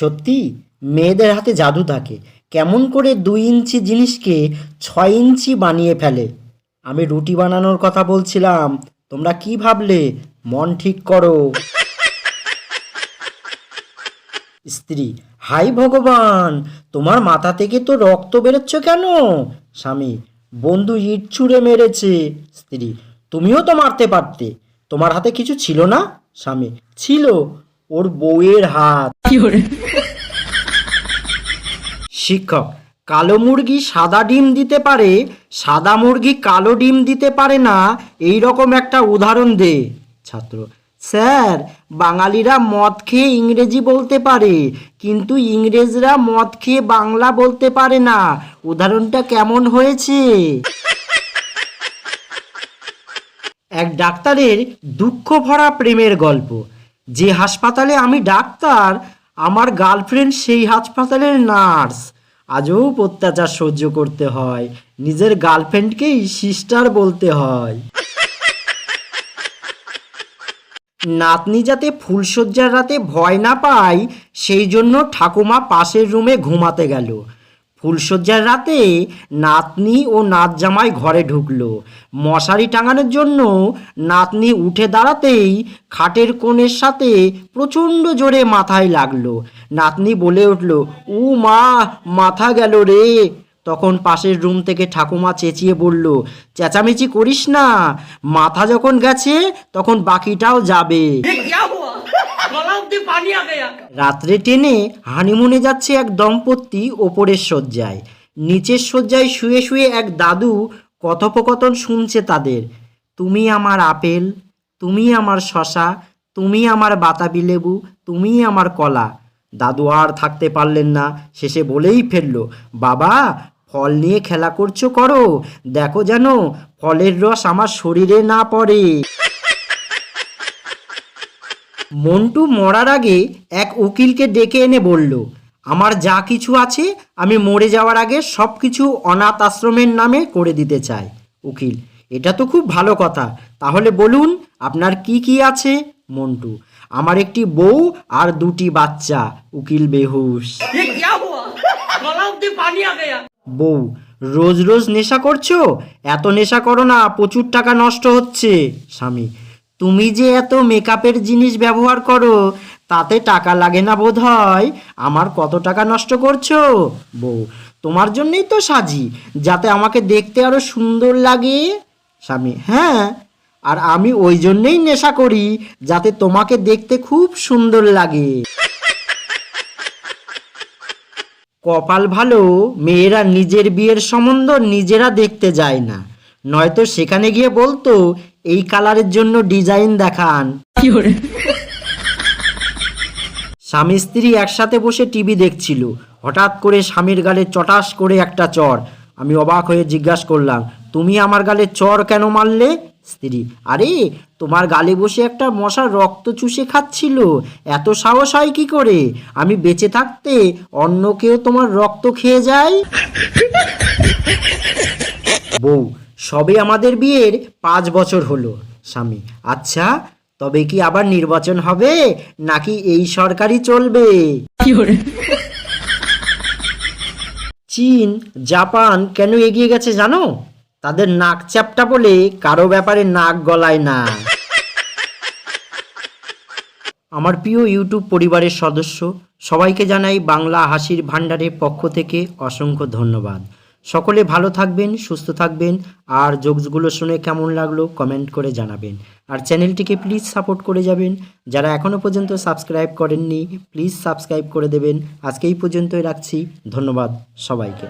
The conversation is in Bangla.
সত্যি? মেয়েদের হাতে জাদু থাকে কেমন করে দুই ইঞ্চি জিনিসকে ছয় ইঞ্চি বানিয়ে ফেলে? আমি রুটি বানানোর কথা বলছিলাম। তোমরা কি ভাবলে? মন ঠিক করো। স্ত্রী, হাই ভগবান! তোমার মাথা থেকে তো রক্ত বেরোচ্ছে কেন? স্বামী, বন্ধু ইট ছুঁড়ে মেরেছে। স্ত্রী, তুমিও তো মারতে পারতে। তোমার হাতে কিছু ছিল না? স্বামী, ছিল। ওর বউয়ের হাত। শিক্ষক কালো মুরগি সাদা ডিম দিতে পারে সাদা মুরগি কালো ডিম দিতে পারে না এই রকম একটা উদাহরণ দে। ছাত্র স্যার বাঙালিরা মদ খেয়ে ইংরেজি বলতে পারে কিন্তু ইংরেজরা মদ খেয়ে বাংলা বলতে পারে না। উদাহরণটা কেমন হয়েছে? এক ডাক্তারের দুঃখ ভরা প্রেমের গল্প। যে হাসপাতালে আমি ডাক্তার, আমার গার্লফ্রেন্ড সেই হাসপাতালের নার্স। আজও অত্যাচার সহ্য করতে হয়। নিজের গার্লফ্রেন্ডকেই সিস্টার বলতে হয়। নাতনি যাতে ফুলশয্যার রাতে ভয় না পায়, সেই জন্য ঠাকুমা পাশের রুমে ঘুমাতে গেল। ফুলশয্যার রাতে নাতনি ও নাত জামাই ঘরে ঢুকলো। মশারি টাঙানোর জন্য নাতনি উঠে দাঁড়াতেই খাটের কোণের সাথে প্রচণ্ড জোরে মাথায় লাগল। নাতনি বলে উঠল, উ মা, মাথা গেল রে। তখন পাশের রুম থেকে ঠাকুমা চেঁচিয়ে বলল, চেঁচামেচি করিস না, মাথা যখন গেছে তখন বাকিটাও যাবে। রাত্রে টেনে হানিমুনে যাচ্ছে এক দম্পতি ওপরের শয্যায়। নিচের শয্যায় শুয়ে শুয়ে এক দাদু কথোপকথন শুনছে তাদের। তুমি আমার আপেল, তুমি আমার শশা, তুমি আমার বাতাবি লেবু, তুমি আমার কলা। দাদু আর থাকতে পারলেন না। শেষে বলেই ফেলল, বাবা, ফল নিয়ে খেলা করছ করো। দেখো যেন ফলের রস আমার শরীরে না পড়ে। মন্টু মরার আগে এক উকিলকে ডেকে এনে বলল আমার যা কিছু আছে আমি মরে যাওয়ার আগে সব কিছু অনাথ আশ্রমের নামে করে দিতে চাই। উকিল এটা তো খুব ভালো কথা। তাহলে বলুন আপনার কি কি আছে? মন্টু আমার একটি বউ আর দুটি বাচ্চা। উকিল বেহুশ বউ রোজ রোজ নেশা করছ? এত নেশা করো না প্রচুর টাকা নষ্ট হচ্ছে। স্বামী তুমি যে এত মেকআপের জিনিস ব্যবহার করো, তাতে টাকা লাগে না বোধ হয় আমার কত টাকা নষ্ট করছ? বউ, তোমার জন্যই তো সাজি, যাতে আমাকে দেখতে আরও সুন্দর লাগে। স্বামী হ্যাঁ আর আমি ওই জন্যেই নেশা করি, যাতে তোমাকে দেখতে খুব সুন্দর লাগে। কপাল ভালো, মেয়েরা নিজের বিয়ের সম্বন্ধ নিজেরা দেখতে যায় না। নয়তো সেখানে গিয়ে বলতো এই কালারের জন্য ডিজাইন দেখান। স্বামী স্ত্রী একসাথে বসে টিভি দেখছিল। হঠাৎ করে স্বামীর গালে চটাস করে একটা চর। আমি অবাক হয়ে জিজ্ঞাসা করলাম তুমি আমার গালে চর কেন মারলে? স্ত্রী আরে তোমার গালে বসে একটা মশা রক্ত চুষে খাচ্ছিল। এত সাহস হয় কি করে? আমি বেঁচে থাকতে অন্য কেউ তোমার রক্ত খেয়ে যায়? বউ সবে আমাদের বিয়ের পাঁচ বছর হলো স্বামী। আচ্ছা তবে কি আবার নির্বাচন হবে? নাকি এই সরকারই চলবে? চীন জাপান কেন এগিয়ে গেছে জানো? তাদের নাক চ্যাপটা বলে কারও ব্যাপারে নাক গলায় না। আমার প্রিয় ইউটিউব পরিবারের সদস্য সবাইকে জানাই বাংলা হাসির ভাণ্ডারের পক্ষ থেকে অসংখ্য ধন্যবাদ। সকলে ভালো থাকবেন, সুস্থ থাকবেন, আর জোকসগুলো শুনে কেমন লাগল কমেন্ট করে জানাবেন। আর চ্যানেলটিকে প্লিজ সাপোর্ট করে যাবেন। যারা এখনও পর্যন্ত সাবস্ক্রাইব করেননি, প্লিজ সাবস্ক্রাইব করে দেবেন। আজকে এই পর্যন্তই রাখছি। ধন্যবাদ সবাইকে।